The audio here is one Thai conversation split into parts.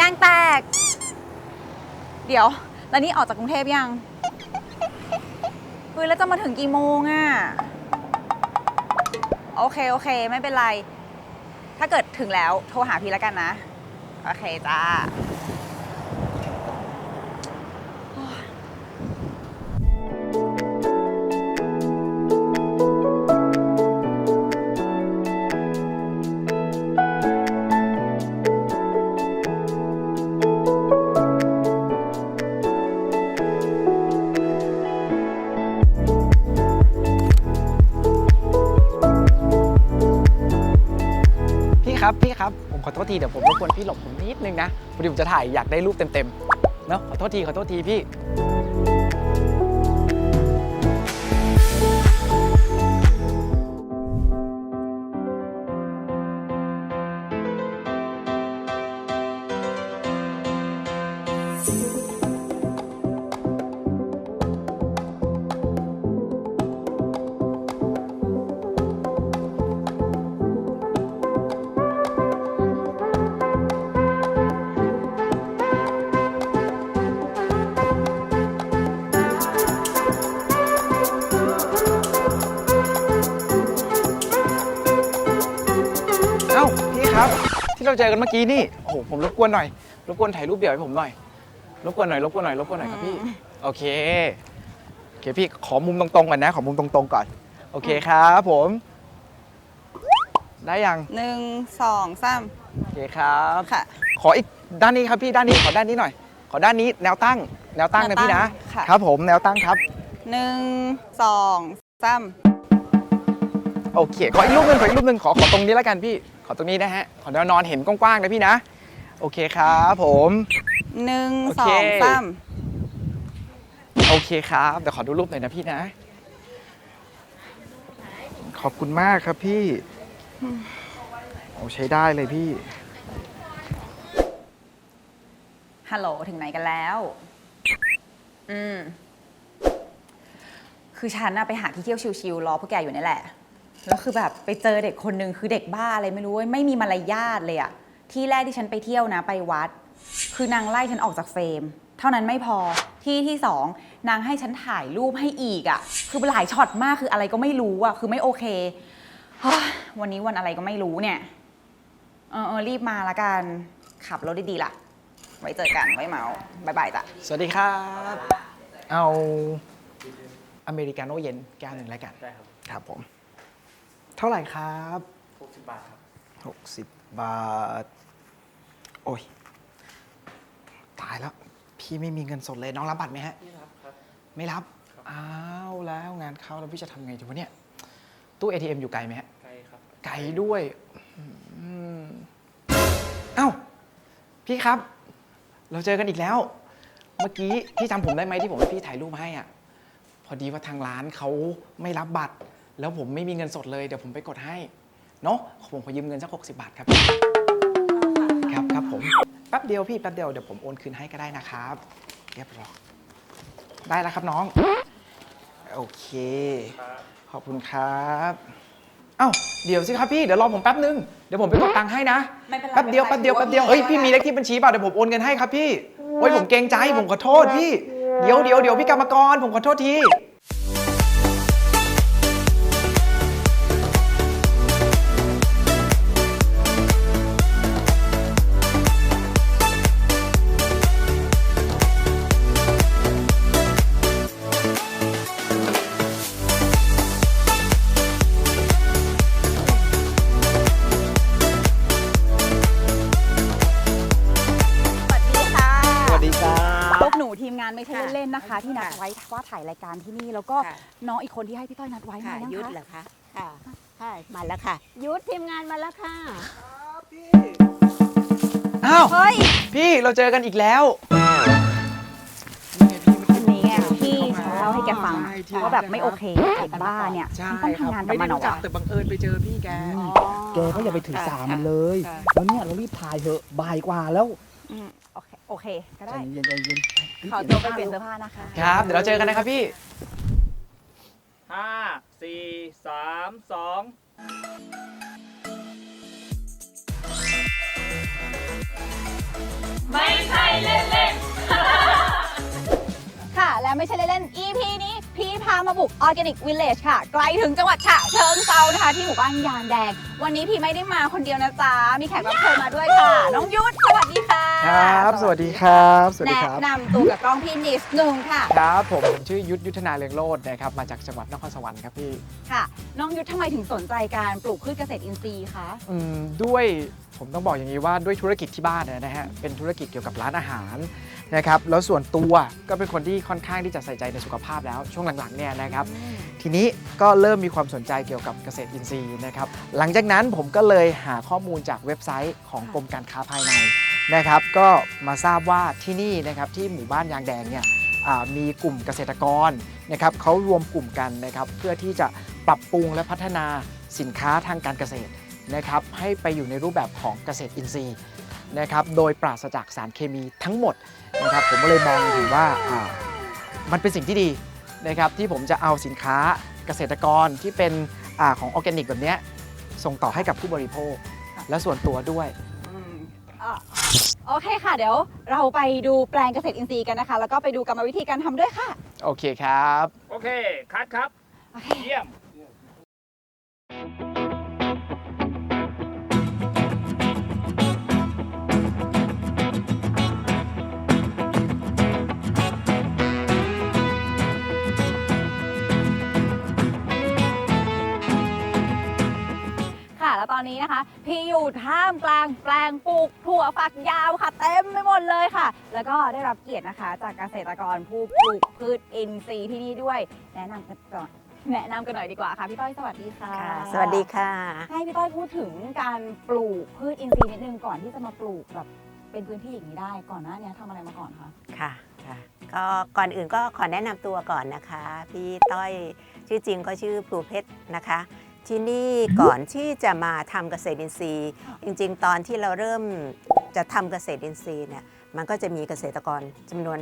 ยางแตก เดี๋ยว แล้วนี่ออกจากกรุงเทพยังเฮ้ยแล้วจะมาถึงกี่โมงอะโอเค โอเค ไม่เป็นไร ถ้าเกิดถึงแล้วโทรหาพี่แล้วกันนะ โอเค จ้า อโทษทีเดี๋ยวผมรบกวนพี่หลบผมนิดนึงนะพอดีผมจะถ่ายอยากได้รูปเต็มๆเนาะขอโทษทีขอโทษทีพี่ เราเจอกันเมื่อกี้นี่โอ้โหผมรบกวนหน่อยรบกวนถ่ายรูปเดี่ยวให้ผมหน่อยรบกวนหน่อยรบกวนหน่อยรบกวนหน่อยครับพี่โอเคโอเคพี่ขอมุมตรงๆก่อนนะ ขอมุมตรงๆก่อน โอเคครับผม ได้ยังหนึ่งสองสามโอเคครับค่ะ ขออีกด้านนี้ครับพี่ด้านนี้ขอด้านนี้หน่อย ขอด้านนี้แนวตั้ง แนวตั้งนะพี่นะค่ะ ครับผมแนวตั้งครับ หนึ่งสองสามโอเค ขออีกรูปหนึ่งขออีกรูปหนึ่งขอขอตรงนี้แล้วกันพี่ ขอตรงนี้นะฮะ ขอแนวนอนเห็นกว้างๆนะพี่นะ โอเคครับผม หนึ่งโอสเค องสามโอเคครับเดี๋ยวขอดูรูปหน่อยนะพี่นะ ขอบคุณมากครับพี่โอ้ใช้ได้เลยพี่ ฮัลโหลถึงไหนกันแล้ว อืม คือฉันน่ะไปหาที่เที่ยวชิลๆรอพวกแกอยู่นี่แหละ แล้วคือแบบไปเจอเด็กคนหนึ่งคือเด็กบ้าอะไรไม่รู้เว้ยไม่มีมารยาทเลยอะที่แรกที่ฉันไปเที่ยวนะไปวัด คือนางไล่ฉันออกจากเฟรม เท่านั้นไม่พอที่ที่สองนางให้ฉันถ่ายรูปให้อีกอะคือหลายช็อตมากคืออะไรก็ไม่รู้อะคือไม่โอเคเฮ้ยวันนี้วันอะไรก็ไม่รู้เนี่ย เออเออรีบมาละกัน ขับรถดีๆล่ะ ไว้เจอกันไว้เมาส์บายบายจ้ะ สวัสดีครับ เอา อเมริกาโน่เย็นแก้วหนึ่งแล้วกัน ได้ครับ ครับผม เท่าไหร่ครับ 60 บาทครับ 60 บาท โอ้ย ตายแล้ว พี่ไม่มีเงินสดเลย น้องรับบัตรไหมฮะ นี่รับครับ ไม่รับ อ้าวแล้วงานเข้าแล้วพี่จะทำไงดีวะเนี่ย ตู้ ATM อยู่ไกลไหมฮะ ไกลครับ ไกลด้วยอืมเอ้า พี่ครับ เราเจอกันอีกแล้ว เมื่อกี้พี่จำผมได้ไหมที่ผมให้พี่ถ่ายรูปมาให้อะ พอดีว่าทางร้านเขาไม่รับบัตร แล้วผมไม่มีเงินสดเลยเดี๋ยวผมไปกดให้เนาะผมขอยืมเงินสักหกสิบาทครับ ครับครับผมแป๊บเดียวพี่แป๊บเดียวเดี๋ยวผมโอนคืนให้ก็ได้นะครับ เรียบร้อยได้แล้วครับน้อง โอเค ขอบคุณครับเอ้าเดี๋ยวสิครับพี่เดี๋ยวรอผมแป๊บนึงเดี๋ยวผมไปกดตังค์ให้นะไม่เป็นไรแป๊บเดียวไม่แป๊บเป็นไรเดียวแป๊บเดียวเฮ้ยพี่มีเลขที่บัญชีเปล่าเดี๋ยวผมโอนเงินให้ครับพี่โอ้ยผมเกรงใจผมขอโทษพี่เดี๋ยวเดี๋ยวเดี๋ยวพี่กรรมกรผมขอโทษที ทีมงานไม่ใช่ค่ะเล่นๆนะคะ ที่นัดค่ะไว้ว่าถ่ายรายการที่นี่แล้วก็ค่ะ น้องอีกคนที่ให้พี่ต้อยนัดไว้มาค่ะยังยุทธคะเหรอคะค่ะใช่มาแล้วค่ะ ยุทธทีมงานมาแล้วค่ะ อ้าวเฮ้ยพี่เราเจอกันอีกแล้วอันนี้ไงที่ฉันเล่าให้แกฟังใช่ที่ว่าแบบไม่โอเคเด็กบ้าเนี่ยใช่มันต้องครับทำงานกับไม่มัได้นเหรอรู้จักวะแต่บังเอิญไปเจอพี่แก แกก็อย่าไปถือสามันเลย ค่ะ แล้วเนี่ยเรารีบถ่ายเถอะบ่ายกว่าแล้วอืมโอเค โอเค ก็ใจได้ เย็นใจเย็นขอตัวไปเปลี่ยนเสื้อผ้านะคะ ครับ เดี๋ยวเราเจอกันนะครับพี่ ห้าสี่สามสอง ไม่ใช่เล่นๆ 3 2และไม่ใช่เล่นๆ EP นี้พี่พามาบุก Organic Village ค่ะ ไกลถึงจังหวัดฉะเชิงเซานะคะที่หมู่บ้านยางแดง วันนี้พี่ไม่ได้มาคนเดียวนะจ๊ะ มีแขกรับเชิญมาด้วยค่ะ น้องยุทธสวัสดีค่ะครับ สวัสดีครับ สวัสดีแนะครับ นำตัวกับกล้องพี่นิดนึงค่ะ ครับผมผมชื่อยุทธยุทธนาเรืองโลดนะครับ มาจากจังหวัดนครสวรรค์ครับพี่ค่ะ น้องยุทธทำไมถึงสนใจการปลูกพืชเกษตรอินทรีย์คะ อืมด้วยผมต้องบอกอย่างนี้ว่าด้วยธุรกิจที่บ้านเนยนะฮะเป็นธุรกิจเกี่ยวกับร้านอาหาร นะครับแล้วส่วนตัวก็เป็นคนที่ค่อนข้างที่จะใส่ใจในสุขภาพแล้วช่วงหลังๆเนี่ยนะครับ ทีนี้ก็เริ่มมีความสนใจเกี่ยวกับเกษตรอินทรีย์นะครับ หลังจากนั้นผมก็เลยหาข้อมูลจากเว็บไซต์ของกรมการค้าภายในนะครับ ก็มาทราบว่าที่นี่นะครับที่หมู่บ้านยางแดงเนี่ยอ่ามีกลุ่มเกษตรกรนะครับเขารวมกลุ่มกันนะครับ เพื่อที่จะปรับปรุงและพัฒนาสินค้าทางการเกษตรนะครับให้ไปอยู่ในรูปแบบของเกษตรอินทรีย์ นะครับโดยปราศจากสารเคมีทั้งหมดนะครับผมก็เลยมองเห็นว่าอ่ามันเป็นสิ่งที่ดีนะครับที่ผมจะเอาสินค้าเกษตรกรที่เป็นอาของออร์แกนิกแบบเนี้ยส่งต่อให้กับผู้บริโภค และส่วนตัวด้วยอืมอะโอเคค่ะ เดี๋ยวเราไปดูแปลงเกษตรอินทรีย์กันนะคะ แล้วก็ไปดูกรรมวิธีการทำด้วยค่ะ โอเคครับ โอเคคัดครับโอเคเยี่ยม นนี้นะคะพี่อยู่ท่ามกลางแปลงปลูกถั่วฝักยาวค่ะ เต็มไปหมดเลยค่ะ แล้วก็ได้รับเกียรตินะคะ จากเกษตรกรผู้ปลูกพืชอินทรีย์ที่นี่ด้วย แนะนำกันก่อนแนะนำกันหน่อยดีกว่าค่ะพี่ต้อยสวัสดีค่ะค่ะ สวัสดีค่ะ ให้พี่ต้อยพูดถึงการปลูกพืชอินทรีย์นิดนึงก่อนที่จะมาปลูกแบบเป็นพื้นที่อย่างนี้ได้ก่อนหน้านี้ทำอะไรมาก่อนคะค่ะค่ะก็ก่อนอื่นก็ขอแนะนำตัวก่อนนะคะ พี่ต้อยชื่อจริงก็ชื่อพลูเพชรนะคะ ที่นี่ก่อนที่จะมาทำเกษตรอินทรีย์ จริงๆ ตอนที่เราเริ่มจะทำเกษตรอินทรีย์เนี่ยมันก็จะมีเกษตรกรจำนวน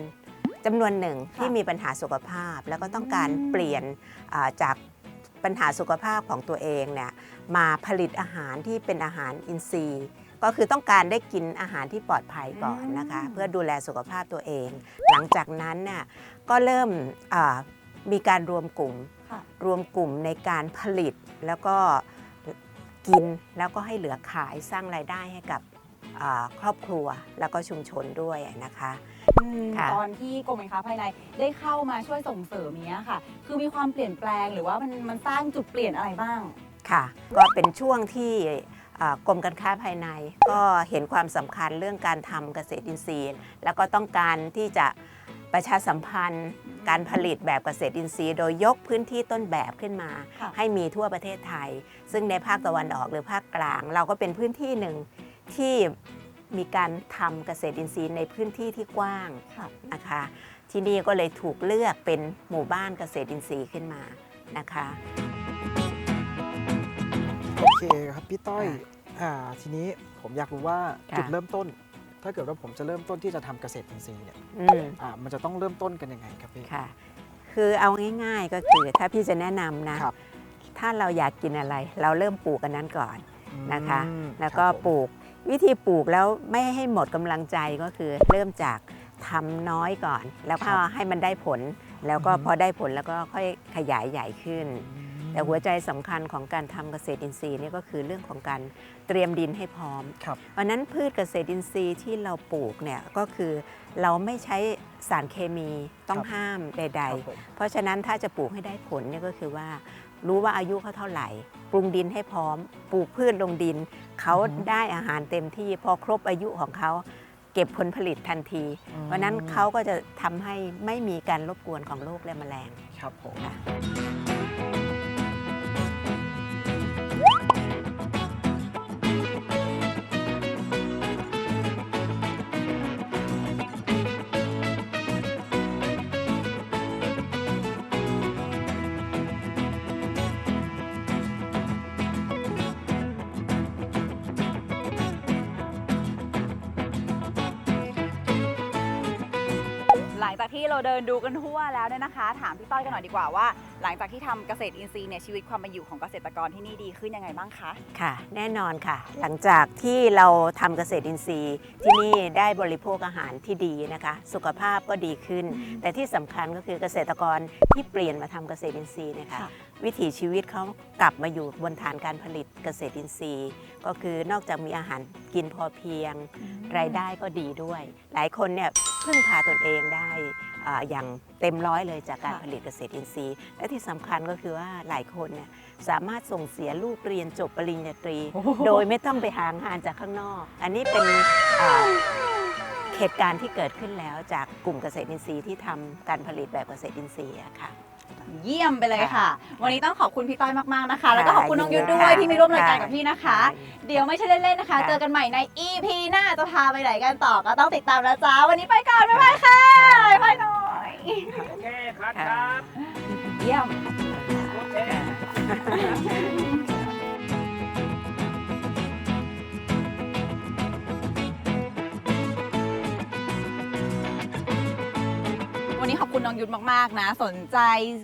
จำนวนหนึ่งที่มีปัญหาสุขภาพ แล้วก็ต้องการเปลี่ยนอ่าจากปัญหาสุขภาพของตัวเองเนี่ยมาผลิตอาหารที่เป็นอาหารอินทรีย์ ก็คือต้องการได้กินอาหารที่ปลอดภัยก่อนนะคะอืมเพื่อดูแลสุขภาพตัวเอง หลังจากนั้นเนี่ยก็เริ่มอ่ามีการรวมกลุ่มค่ะ รวมกลุ่มในการผลิตแล้วก็กินแล้วก็ให้เหลือขายสร้างรายได้ให้กับอ่าครอบครัวแล้วก็ชุมชนด้วยนะคะอืมค่ะตอนที่กรมการค้าภายในได้เข้ามาช่วยส่งเสริมเนี้ยค่ะ คือมีความเปลี่ยนแปลงหรือว่ามันมันสร้างจุดเปลี่ยนอะไรบ้างค่ะ ก็เป็นช่วงที่อ่ากรมการค้าภายใน ก็เห็นความสำคัญเรื่องการทำเกษตรอินทรีย์ แล้วก็ต้องการที่จะ ประชาสัมพันธ์ การผลิตแบบเกษตรอินทรีย์ โดยยกพื้นที่ต้นแบบขึ้นมา ค่ะให้มีทั่วประเทศไทย ซึ่งในภาคตะวันออกหรือภาคกลาง เราก็เป็นพื้นที่หนึ่งที่มีการทำเกษตรอินทรีย์ในพื้นที่ที่กว้างค่ะ นะคะ ที่นี่ก็เลยถูกเลือกเป็นหมู่บ้านเกษตรอินทรีย์ขึ้นมานะคะ โอเคครับพี่ต้อยค่ะอ่าทีนี้ผมอยากรู้ว่าค่ะ จุดเริ่มต้น ถ้าเกิดว่าผมจะเริ่มต้นที่จะทำเกษตรอินทรีย์เนี่ยอืมอ่ามันจะต้องเริ่มต้นกันยังไงครับพี่ ค่ะ คือเอาง่ายๆก็คือถ้าพี่จะแนะนำนะ ครับ ถ้าเราอยากกินอะไร เราเริ่มปลูกกันนั้นก่อน นะคะ อืมแล้วก็ครับผมปลูกวิธีปลูกแล้วไม่ให้หมดกำลังใจก็คือเริ่มจากทำน้อยก่อน แล้วก็ให้มันได้ผลแล้วก็พอได้ผลแล้วก็ค่อยขยายใหญ่ขึ้น แต่หัวใจสำคัญของการทำเกษตรอินทรีย์เนี่ยก็คือเรื่องของการเตรียมดินให้พร้อมครับเพราะฉะนั้นพืชเกษตรอินทรีย์ที่เราปลูกเนี่ยก็คือเราไม่ใช้สารเคมีต้องครับห้ามใดครับผมๆเพราะฉะนั้นถ้าจะปลูกให้ได้ผลเนี่ยก็คือว่ารู้ว่าอายุเขาเท่าไหร่ ปรุงดินให้พร้อม ปลูกพืชลงดิน เขาอือฮึได้อาหารเต็มที่พอครบอายุของเขาเก็บผลผลิตทันที เพราะฉะนั้นเขาก็จะทำให้ไม่มีการรบกวนของโรคและแมลง ครับผม ที่เราเดินดูกันทั่วแล้วเนี่ยนะคะ ถามพี่ต้อยกันหน่อยดีกว่าว่า หลังจากที่ทำเกษตรอินทรีย์เนี่ยชีวิตความเป็นอยู่ของเกษตรกรที่นี่ดีขึ้นยังไงบ้างคะ ค่ะ แน่นอนค่ะ หลังจากที่เราทำเกษตรอินทรีย์ที่นี่ได้บริโภคอาหารที่ดีนะคะ สุขภาพก็ดีขึ้น แต่ที่สำคัญก็คือเกษตรกรที่เปลี่ยนมาทำเกษตรอินทรีย์เนะคะ ค่ะ วิถีชีวิตเขากลับมาอยู่บนฐานการผลิตเกษตรอินทรีย์ ก็คือนอกจากมีอาหารกินพอเพียง รายได้ก็ดีด้วย หลายคนเนี่ยพึ่งพาตนเองได้ อ่าอย่างเต็มร้อยเลยจากการค่ะผลิตเกษตรอินทรีย์ และที่สำคัญก็คือว่าหลายคนเนี่ยสามารถส่งเสียลูกเรียนจบปริญญาตรี โดยไม่ต้องไปหางานจากข้างนอก อันนี้เป็นอ่าเหตุการณ์ที่เกิดขึ้นแล้วจากกลุ่มเกษตรอินทรีย์ที่ทำการผลิตแบบเกษตรอินทรีย์อะค่ะ เยี่ยมไปเลยค่ะ วันนี้ต้องขอบคุณพี่ต้อยมากๆนะคะค่ะแล้วก็ขอบคุณน้องยุทธด้วยค่ะที่มาร่วมรายการกับพี่นะคะค่ะเดี๋ยวไม่ใช่เล่นๆนะคะค่ะเจอกันใหม่ใน EP หน้าจะพาไปไหนกันต่อก็ต้องติดตามนะจ๊ะวันนี้ไปก่อนบ๊ายบายค่ะบ๊ายบายหน่อยโอเคครับครับเยี่ยม นี้ขอบคุณน้องยุทธมากๆนะ สนใจ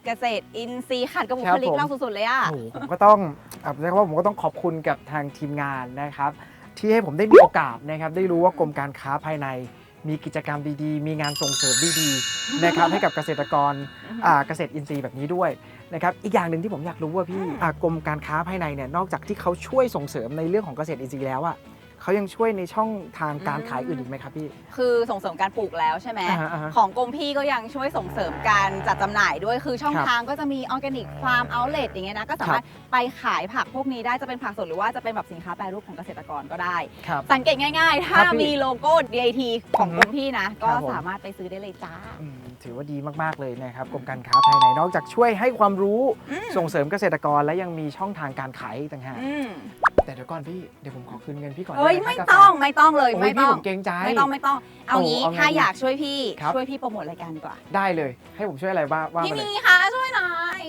เกษตรอินทรีย์ขัดกับบุคลิกเราสุดๆเลยอะ โอ้โหผมก็ต้องอะใช้คำว่าผมก็ต้องขอบคุณกับทางทีมงานนะครับ ที่ให้ผมได้มีโอกาสนะครับ ได้รู้ว่ากรมการค้าภายใน มีกิจกรรมดีๆ มีงานส่งเสริมดีๆนะครับให้กับเกษตรกรอ่าเกษตรอินทรีย์แบบนี้ด้วยนะครับอีกอย่างหนึ่งที่ผมอยากรู้ว่าพี่อ่ากรมการค้าภายในเนี่ยนอกจากที่เขาช่วยส่งเสริมในเรื่องของเกษตรอินทรีย์แล้วอะ เขายังช่วยในช่องทางการขายอื่นอีกไหมครับพี่ คือส่งเสริมการปลูกแล้วใช่ไหมอ่าฮะอ่าฮะของกรมพี่ก็ยังช่วยส่งเสริมการจัดจำหน่ายด้วยคือช่องครับทางก็จะมีออร์แกนิกฟาร์มเอาเล t อย่างเงี้ยนะก็สามารถไปขายผักพวกนี้ได้จะเป็นผักสดหรือว่าจะเป็นแบบสินค้าแปรรูปของเกษตรกรก็ได้ ครับ สังเกตง่ายๆ ถ้าครับพี่มีโลโก้ DIT ของอือฮึกรมพี่นะ ก็ครับผม สามารถไปซื้อได้เลยจ้า อืมถือว่าดีมาก ๆ เลยนะครับกรมการค้าภายในนอกจากช่วยให้ความรู้ส่งเสริมเกษตรกรและยังมีช่องทางการขายอีกต่างหากอืม แต่เดี๋ยวก่อนพี่เดี๋ยวผมขอคืนเงินพี่ก่อนเอ้ยด้หไม่ครับต้องไม่ต้องเลยโอ้ยไม่พี่ต้อผงมเกรงใจไม่ต้องไม่ต้อง เอางี้โอ้เอาไงถ้าดีอยากช่วยพี่ครับช่วยพี่โปรโมทรายการดีกว่า ได้เลย ให้ผมช่วยอะไรบ้างว่าพี่มาเลมียคะช่วยหน่อย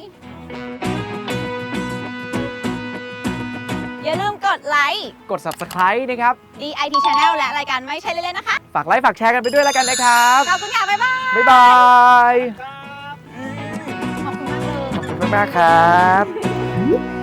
อย่าลืมกดไลค์กด subscribe นะครับ DIT Channel และรายการไม่ใช่เล่นๆนะคะ ฝากไลค์ฝากแชร์กันไปด้วยแล้วกันนะครับ ขอบคุณค่ะ บ๊ายบาย บ๊ายบายอืมขอบคุณมากเลยขอบคุณมากๆครับ